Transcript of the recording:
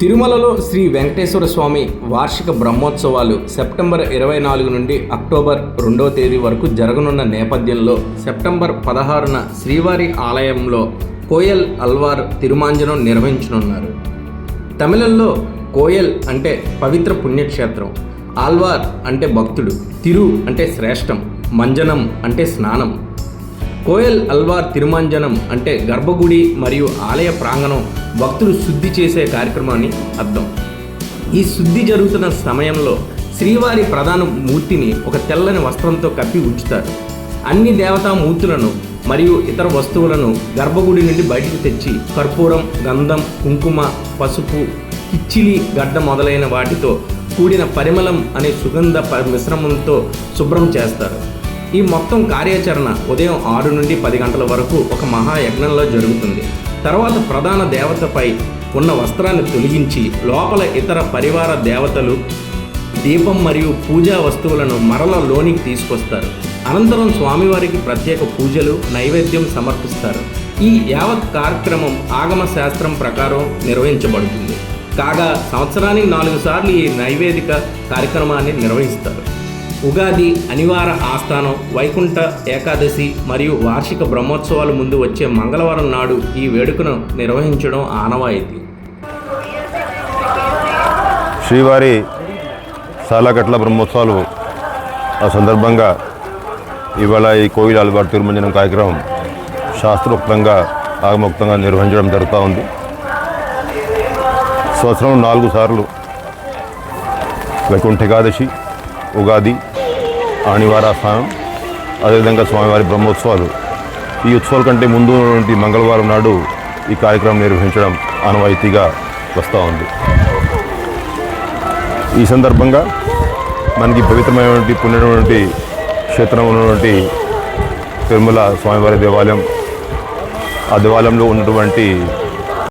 తిరుమలలో శ్రీ వెంకటేశ్వర స్వామి వార్షిక బ్రహ్మోత్సవాలు సెప్టెంబర్ ఇరవై నాలుగు నుండి అక్టోబర్ రెండవ తేదీ వరకు జరగనున్న నేపథ్యంలో సెప్టెంబర్ పదహారున శ్రీవారి ఆలయంలో కోయల్ అల్వార్ తిరుమాంజనం నిర్వహించనున్నారు. తమిళంలో కోయల్ అంటే పవిత్ర పుణ్యక్షేత్రం ఆల్వార్ అంటే భక్తుడు తిరు అంటే శ్రేష్టం మంజనం అంటే స్నానం కోయల్ అల్వార్ తిరుమాంజనం అంటే గర్భగుడి మరియు ఆలయ ప్రాంగణం భక్తులు శుద్ధి చేసే కార్యక్రమాన్ని అర్థం. ఈ శుద్ధి జరుగుతున్న సమయంలో శ్రీవారి ప్రధాన మూర్తిని ఒక తెల్లని వస్త్రంతో కప్పి ఉంచుతారు. అన్ని దేవతా మూర్తులను మరియు ఇతర వస్తువులను గర్భగుడి నుండి బయటకు తెచ్చి కర్పూరం గంధం కుంకుమ పసుపు కిచ్చిలి గడ్డ మొదలైన వాటితో కూడిన పరిమళం అనే సుగంధ మిశ్రమంతో శుభ్రం చేస్తారు. ఈ మొత్తం కార్యాచరణ ఉదయం ఆరు నుండి పది గంటల వరకు ఒక మహాయజ్ఞంలో జరుగుతుంది. తర్వాత ప్రధాన దేవతపై ఉన్న వస్త్రాన్ని తొలగించి లోపల ఇతర పరివార దేవతలు దీపం మరియు పూజా వస్తువులను మరల లోనికి తీసుకొస్తారు. అనంతరం స్వామివారికి ప్రత్యేక పూజలు నైవేద్యం సమర్పిస్తారు. ఈ యావత్ కార్యక్రమం ఆగమ శాస్త్రం ప్రకారం నిర్వహించబడుతుంది. కాగా సంవత్సరానికి నాలుగు సార్లు ఈ నైవేదిక కార్యక్రమాన్ని నిర్వహిస్తారు. ఉగాది అనివార ఆస్థానం వైకుంఠ ఏకాదశి మరియు వార్షిక బ్రహ్మోత్సవాల ముందు వచ్చే మంగళవారం నాడు ఈ వేడుకను నిర్వహించడం ఆనవాయితీ. శ్రీవారి సాలకట్ల బ్రహ్మోత్సవాలు ఆ సందర్భంగా ఇవాళ ఈ కోవిల్ అలవాటు తిరుమంజనం కార్యక్రమం శాస్త్రోక్తంగా ఆగమోక్తంగా నిర్వహించడం జరుగుతూ ఉంది. సంవత్సరం నాలుగు సార్లు వైకుంఠ ఏకాదశి ఉగాది ఆనివారాస్థానం అదేవిధంగా స్వామివారి బ్రహ్మోత్సవాలు. ఈ ఉత్సవాల కంటే ముందు మంగళవారం నాడు ఈ కార్యక్రమం నిర్వహించడం ఆనవాయితీగా వస్తూ ఉంది. ఈ సందర్భంగా మనకి పవిత్రమైనటువంటి పుణ్యమైనటువంటి క్షేత్రం ఉన్నటువంటి తిరుమల స్వామివారి దేవాలయం ఆ దేవాలయంలో ఉన్నటువంటి